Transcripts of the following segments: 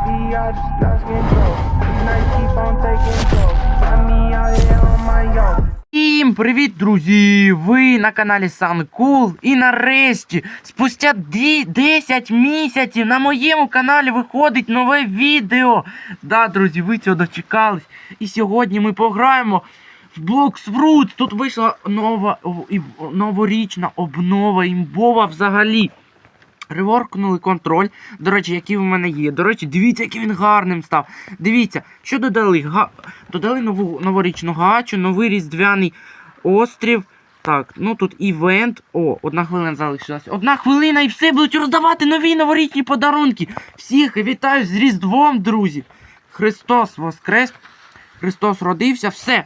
Lately, I just lost control. Nights keep on taking toll. Got me out here on my own. Всім привіт, друзі! Ви на каналі SunCool і нарешті, спустя 10 місяців на моєму каналі виходить нове відео. Да, друзі, ви цього дочекались. І сьогодні ми пограємо в Blocks Fruit. Тут вийшла нова новорічна обнова імбова взагалі. Реворкнули контроль. До речі, який в мене є. До речі, дивіться, який він гарним став. Дивіться, що додали? Га... Додали нову новорічну гачу, новий різдвяний острів. Так, ну тут івент. О, одна хвилина залишилась. Одна хвилина і все будуть роздавати нові новорічні подарунки. Всіх вітаю з Різдвом, друзі. Христос Воскрес. Христос родився, все.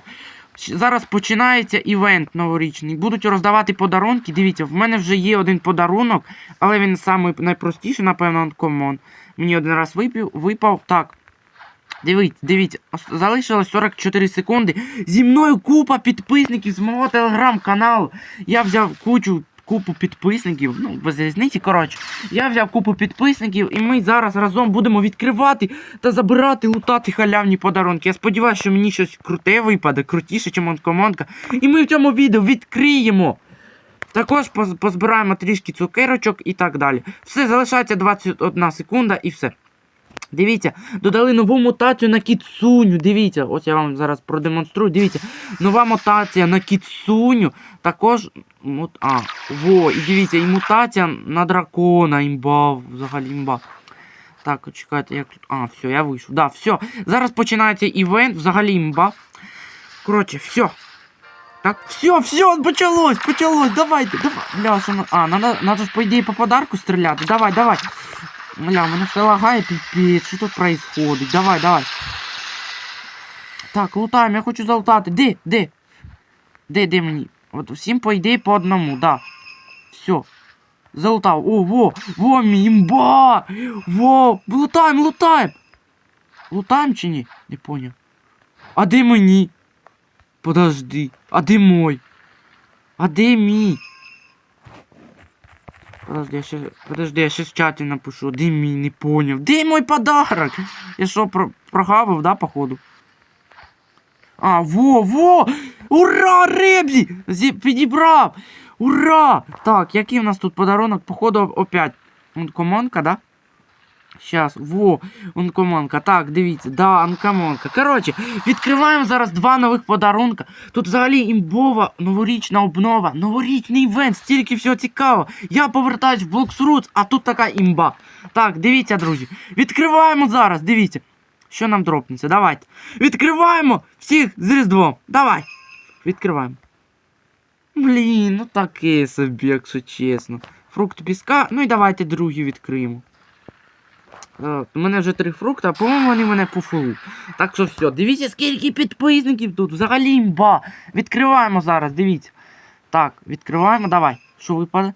Зараз починається івент новорічний. Будуть роздавати подарунки. Дивіться, в мене вже є один подарунок, але він самий найпростіший, напевно, комон. Мені один раз випів, випав. Так. Дивіться, дивіться, залишилось 44 секунди. Зі мною купа підписників з мого телеграм-каналу. Я взяв кучу. Купу підписників, ну без різниці, коротше. Я взяв купу підписників, і ми зараз разом будемо відкривати та забирати, лутати халявні подарунки. Я сподіваюся, що мені щось круте випаде, крутіше, ніж Монкомонка. І ми в цьому відео відкриємо. Також позбираємо трішки цукерочок і так далі. Все, залишається 21 секунда і все. Дивіться, додали нову мутацію на кіцуню. Дивіться, ось я вам зараз продемонструю. Дивіться, нова мутація на кіцуню. Також. А, во, і дивіться, і мутація на дракона, імба, взагалі імба. Так, чекайте, як тут. А, все, я вийшов. Да, все. Зараз починається івент, взагалі імба. Коротше, все. Так, все, все, почалось, почалось, давайте, давай. Бля, що. А, надо, надо ж, по ідеї, по подарку стріляти. Давай, давай. Бля, мене все лагає, піпець, що тут происходить? Давай, давай. Так, лутаємо, я хочу залутати. Де, де? Де, де мені? От всім, по ідеї, по одному, да. Все. Залутав. О, во, во, мій імба! Во, лутаємо, лутаємо! Лутаємо чи ні? Не поняв. А де мені? Подожди. А де мой? А де мій? Подожди, я ще, подожди, я ще в чаті напишу. Де мій, не поняв. Де мой подарок? Я що, про, прогавив, да, походу? А, во, во! Ура, Ребзі! Зі, підібрав! Ура! Так, який в нас тут подарунок? Походу, опять. Комонка, да? Щас, во, онкомонка. Так, дивіться, да, онкомонка. Коротше, відкриваємо зараз два нових подарунка. Тут взагалі імбова новорічна обнова, новорічний івент, стільки всього цікавого. Я повертаюсь в Blocks а тут така імба. Так, дивіться, друзі. Відкриваємо зараз, дивіться. Що нам дропнеться? Давайте. Відкриваємо всіх з Різдвом. Давай. Відкриваємо. Блін, ну таке собі, якщо чесно. Фрукт піска. Ну і давайте другий відкриємо. Так, у мене вже три фрукти, а по-моєму вони мене пофулу. Так що все, дивіться, скільки підписників тут. Взагалі імба. Відкриваємо зараз, дивіться. Так, відкриваємо, давай. Що випаде?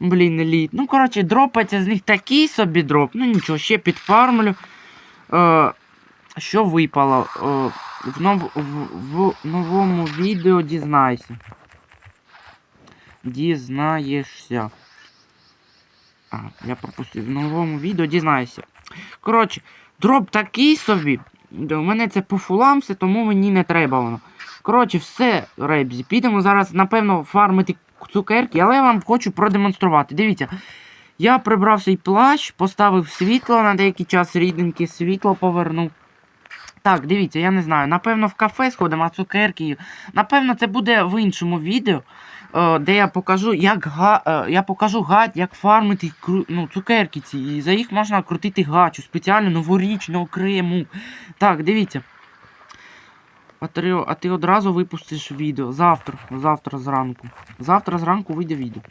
Блін, еліт. Ну, коротше, дропається з них такий собі дроп. Ну нічого, ще підфармлю. Е, що випало? Е, в, нов, в, в новому відео дізнайся. Дізнаєшся. А, я пропустив. В новому відео дізнайся. Коротше, дроп такий собі. У мене це по фулам все, тому мені не треба воно. Коротше, все, ребзі. Підемо зараз, напевно, фармити цукерки, але я вам хочу продемонструвати. Дивіться. Я прибрав свій плащ, поставив світло на деякий час, рідненьке світло повернув. Так, дивіться, я не знаю. Напевно, в кафе сходимо, а цукерки. Напевно, це буде в іншому відео, де я покажу, як га... е, я покажу гад, як фармити ну, цукерки ці. І за їх можна крутити гачу, спеціально новорічну окрему. Так, дивіться. А ти одразу випустиш відео. Завтра, завтра зранку. Завтра зранку вийде відео.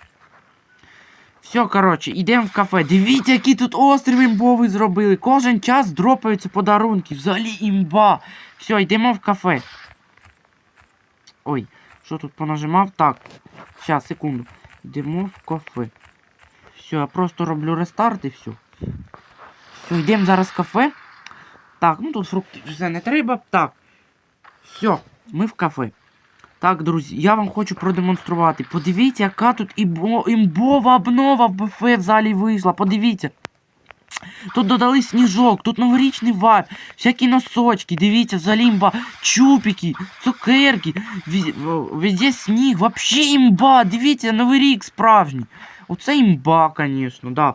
Все, коротше, йдемо в кафе. Дивіться, який тут острів імбовий зробили. Кожен час дропаються подарунки. Взагалі імба. Все, йдемо в кафе. Ой, що тут понажимав? Так. Щас, секунду. Йдемо в кафе. Все, я просто роблю рестарт і все. Все, йдемо зараз в кафе. Так, ну тут фрукти все не треба. Так. Все, ми в кафе. Так, друзі, я вам хочу продемонструвати. Подивіться, яка тут імбо... імбова обнова в буфе в залі вийшла. Подивіться. Тут додали сніжок, тут новорічний вайб, всякі носочки, дивіться, взагалі імба, чупики, цукерки, везде сніг, вообще імба, дивіться, новий рік справжній. Оце імба, звісно, да.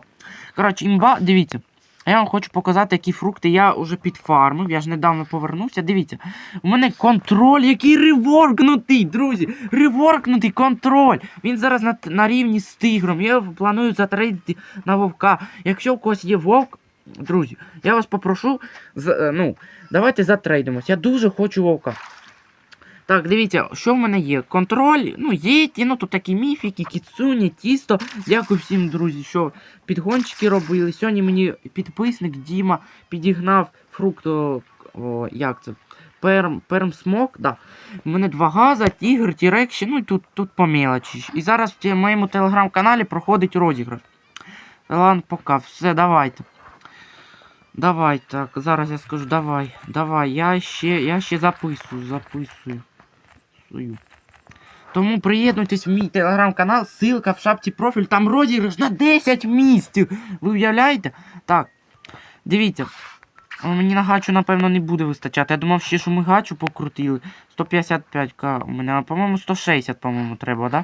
Коротше, імба, дивіться. Я вам хочу показати, які фрукти я вже підфармив. Я ж недавно повернувся. Дивіться, у мене контроль, який реворкнутий, друзі. Реворкнутий контроль. Він зараз на, на рівні з тигром. Я планую затрейдити на вовка. Якщо у когось є вовк, друзі, я вас попрошу. е, ну, давайте затрейдимось. Я дуже хочу вовка. Так, дивіться, що в мене є? Контроль, ну, є, ті, ну тут такі міфіки, кіцуні, тісто. Дякую всім, друзі, що підгончики робили. Сьогодні мені підписник Діма підігнав фрукт, о, як це? Перм, перм смок, да. У мене два газа, тігр, тірекші, ну і тут, тут по. І зараз в моєму телеграм-каналі проходить розіграш. Ладно, пока, все, давайте. Давай, так, зараз я скажу, давай, давай, я ще, я ще записую, записую. Сую. Тому приєднуйтесь в мій телеграм-канал, ссылка в шапці профіль, там розіграш на 10 місяців. Ви уявляєте? Так. Дивіться. Мені на гачу, напевно, не буде вистачати. Я думав, ще що ми гачу покрутили. 155к у мене, по-моєму, 160, по-моєму, треба, да?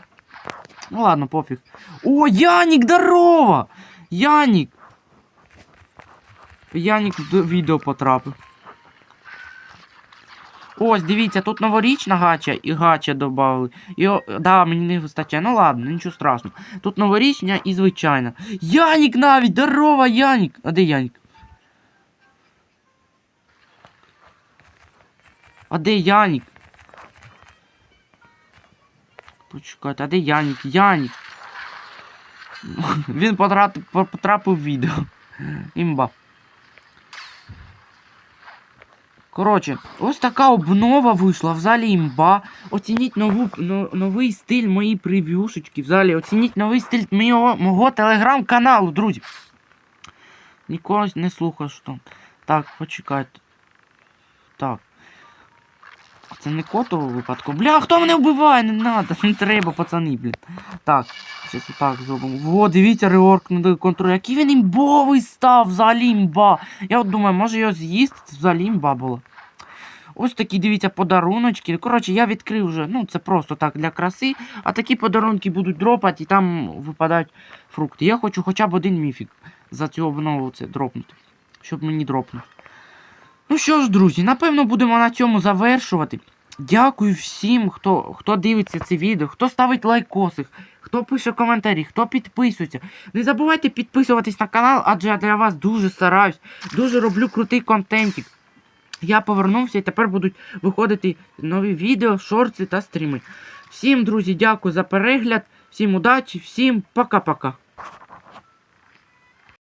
Ну ладно, пофіг. О, Янік, здорово! Янік! Янік в відео потрапив. Ось, дивіться, тут новорічна гача і гача додали. І, о, да, мені не вистачає. Ну ладно, нічого страшного. Тут новорічня і звичайна. Янік навіть! Здорово, Янік! А де Янік? А де Янік? Почекайте, а де Янік? Янік. Він потрапив в відео. Імба. Коротше, ось така обнова вийшла, взагалі імба. Оцініть нову, но, новий стиль моїй прев'юшечки. Взагалі, оцініть новий стиль мого, мого телеграм-каналу, друзі. Нікого не слухав, що там. Так, почекайте. Так. Це не котового випадку. Бля, хто мене вбиває? Не надо, не треба, пацани, блін. Так, щось отак зробимо. Во, дивіться, реорк на контроль. Який він імбовий став, взагалі імба. Я от думаю, може його з'їсти, це взагалі імба було. Ось такі, дивіться, подаруночки. Коротше, я відкрив вже, ну це просто так для краси. А такі подарунки будуть дропати і там випадають фрукти. Я хочу хоча б один міфік за цю обнову це дропнути. Щоб мені дропнути. Ну що ж, друзі, напевно, будемо на цьому завершувати. Дякую всім, хто, хто дивиться це відео, хто ставить лайкоси, хто пише коментарі, хто підписується. Не забувайте підписуватись на канал, адже я для вас дуже стараюсь, дуже роблю крутий контентик. Я повернувся і тепер будуть виходити нові відео, шорти та стріми. Всім, друзі, дякую за перегляд, всім удачі, всім пока-пока.